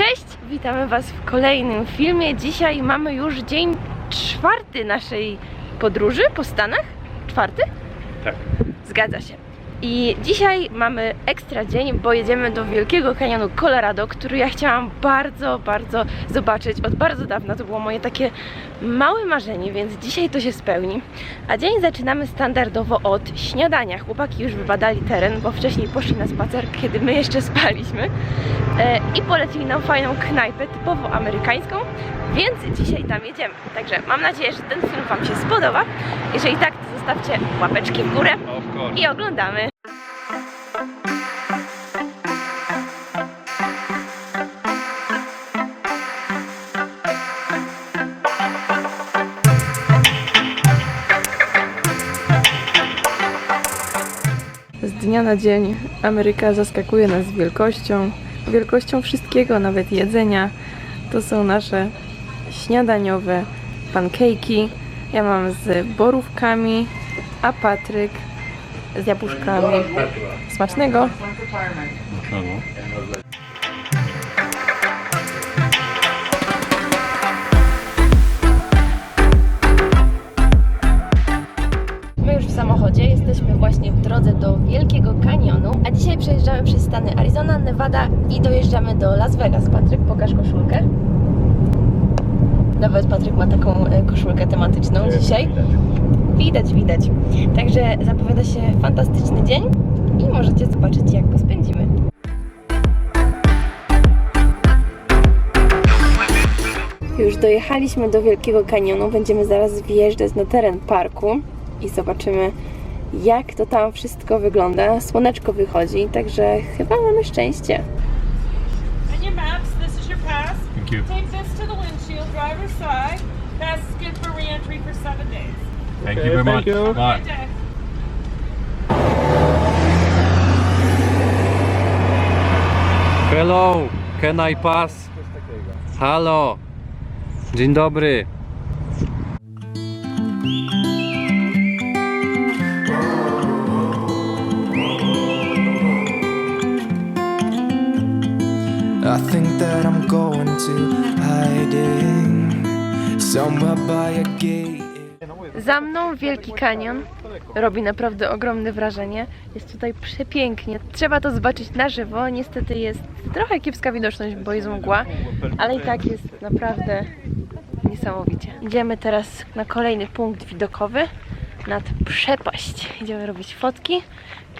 Cześć! Witamy Was w kolejnym filmie. Dzisiaj mamy już dzień czwarty naszej podróży po Stanach. Czwarty? Tak. Zgadza się. I dzisiaj mamy ekstra dzień, bo jedziemy do Wielkiego Kanionu Colorado, który ja chciałam bardzo, bardzo zobaczyć od bardzo dawna. To było moje takie małe marzenie, więc dzisiaj to się spełni. A dzień zaczynamy standardowo od śniadania. Chłopaki już wybadali teren, bo wcześniej poszli na spacer, kiedy my jeszcze spaliśmy. E, I polecili nam fajną knajpę, typowo amerykańską, więc dzisiaj tam jedziemy. Także mam nadzieję, że ten film Wam się spodoba. Jeżeli tak, to zostawcie łapeczki w górę i oglądamy. Z dnia na dzień Ameryka zaskakuje nas wielkością, wielkością wszystkiego, nawet jedzenia. To są nasze śniadaniowe pancake'i. Ja mam z borówkami, a Patryk z jabłuszkami. Smacznego! My już w samochodzie jesteśmy właśnie w drodze do Wielkiego Kanionu, a dzisiaj przejeżdżamy przez stany Arizona, Nevada i dojeżdżamy do Las Vegas. Patryk, pokaż koszulkę. Nawet Patryk ma taką e, koszulkę tematyczną dzisiaj. Widać, widać. Także zapowiada się fantastyczny dzień i możecie zobaczyć, jak go spędzimy. Już dojechaliśmy do Wielkiego Kanionu. Będziemy zaraz wjeżdżać na teren parku i zobaczymy, jak to tam wszystko wygląda. Słoneczko wychodzi, także chyba mamy szczęście. Thank you. Take this to the windshield, driver's side. Pass is good for reentry for seven days. Thank Okay, you very thank much. you. Bye. Good day. Hello, can I pass? Halo, dzień dobry. Think that I'm going to hiding somewhere by a gate. Za mną Wielki Kanion. Robi naprawdę ogromne wrażenie. Jest tutaj przepięknie. Trzeba to zobaczyć na żywo. Niestety jest trochę kiepska widoczność, bo jest mgła, ale i tak jest naprawdę niesamowicie. Idziemy teraz na kolejny punkt widokowy nad przepaść. Idziemy robić fotki.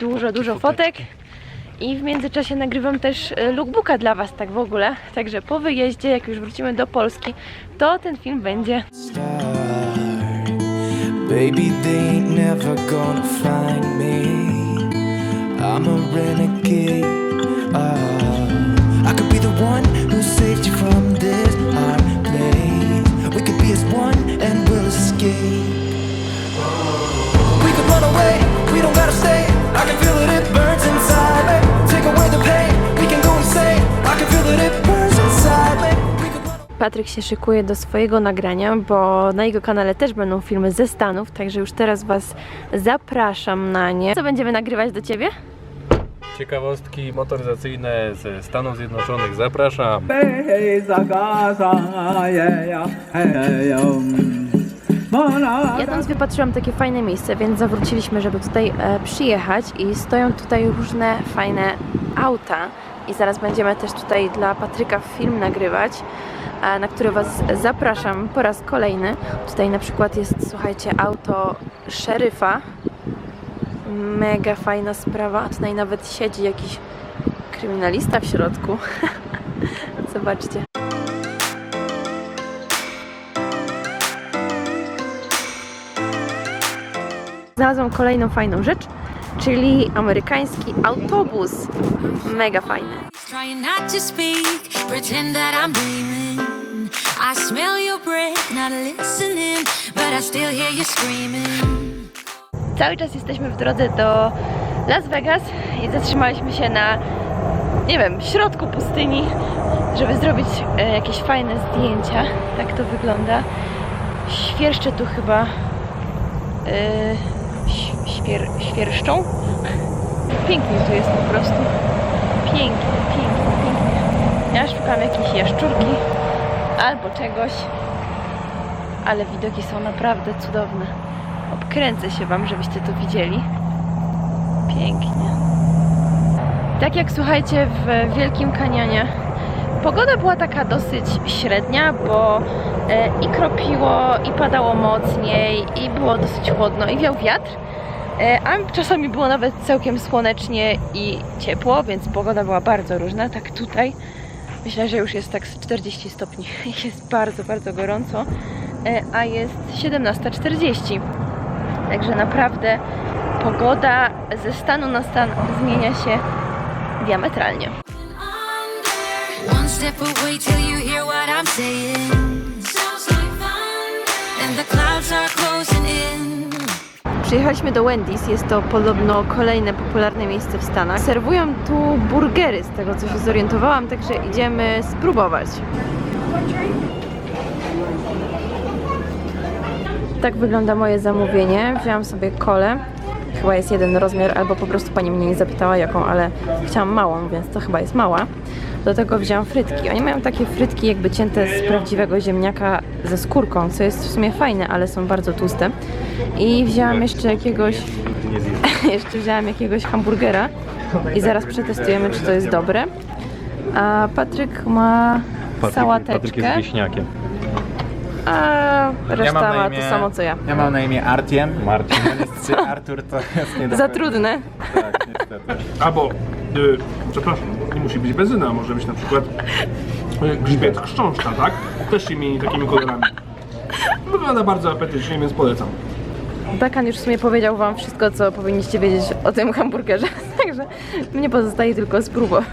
Dużo, dużo fotek. I w międzyczasie nagrywam też e, lookbooka dla Was, tak w ogóle. Także po wyjeździe, jak już wrócimy do Polski, to ten film będzie. Baby, they ain't never gonna find me. I'm a renegade. Oh, I could be the one who saved you from Patryk się szykuje do swojego nagrania, bo na jego kanale też będą filmy ze Stanów, także już teraz Was zapraszam na nie. Co będziemy nagrywać do Ciebie? Ciekawostki motoryzacyjne ze Stanów Zjednoczonych. Zapraszam. Hey, um, Jadąc wypatrzyłam takie fajne miejsce, więc zawróciliśmy, żeby tutaj e, przyjechać i stoją tutaj różne fajne auta i zaraz będziemy też tutaj dla Patryka film nagrywać, na który Was zapraszam po raz kolejny. Tutaj na przykład jest, słuchajcie, auto szeryfa. Mega fajna sprawa. Tutaj nawet siedzi jakiś kryminalista w środku. Zobaczcie. Znalazłam kolejną fajną rzecz, czyli amerykański autobus. Mega fajny. Cały czas jesteśmy w drodze do Las Vegas i zatrzymaliśmy się na, nie wiem, środku pustyni, żeby zrobić e, jakieś fajne zdjęcia. Tak to wygląda. Świerszcze tu chyba ś- świer, świerszczą. Pięknie tu jest po prostu. Pięknie, pięknie, pięknie. Ja szukam jakiejś jaszczurki albo czegoś, ale widoki są naprawdę cudowne. Obkręcę się Wam, żebyście to widzieli. Pięknie. Tak jak słuchajcie w Wielkim Kanionie, pogoda była taka dosyć średnia, bo e, i kropiło, i padało mocniej, i było dosyć chłodno, i wiał wiatr. E, A czasami było nawet całkiem słonecznie i ciepło, więc pogoda była bardzo różna. Tak tutaj myślę, że już jest tak z 40 stopni. Jest bardzo, bardzo gorąco, a jest 17.40. Także naprawdę pogoda ze stanu na stan zmienia się diametralnie. Przyjechaliśmy do Wendy's, jest to podobno kolejne popularne miejsce w Stanach. Serwują tu burgery, z tego co się zorientowałam, także idziemy spróbować. Tak wygląda moje zamówienie. Wzięłam sobie kolę. Chyba jest jeden rozmiar, albo po prostu pani mnie nie zapytała jaką, ale chciałam małą, więc to chyba jest mała. Do tego wzięłam frytki. Oni mają takie frytki jakby cięte z prawdziwego ziemniaka ze skórką, co jest w sumie fajne, ale są bardzo tłuste. I wzięłam jeszcze jakiegoś jeszcze wzięłam jakiegoś hamburgera i zaraz przetestujemy, czy to jest dobre. A Patryk ma sałateczkę, wieśniakiem. A reszta ma imię- to samo co ja. Ja mam na imię Artiem. Marcin. Czy Artur to jest nie Za trudne. Tak, niestety. Albo, y, przepraszam, nie musi być benzyna, może być na przykład y, grzbiet chrząszcza, tak? Też się mieni takimi kolorami. Wygląda bardzo apetycznie, więc polecam. Bekan już w sumie powiedział wam wszystko, co powinniście wiedzieć o tym hamburgerze, także mnie pozostaje tylko spróbować.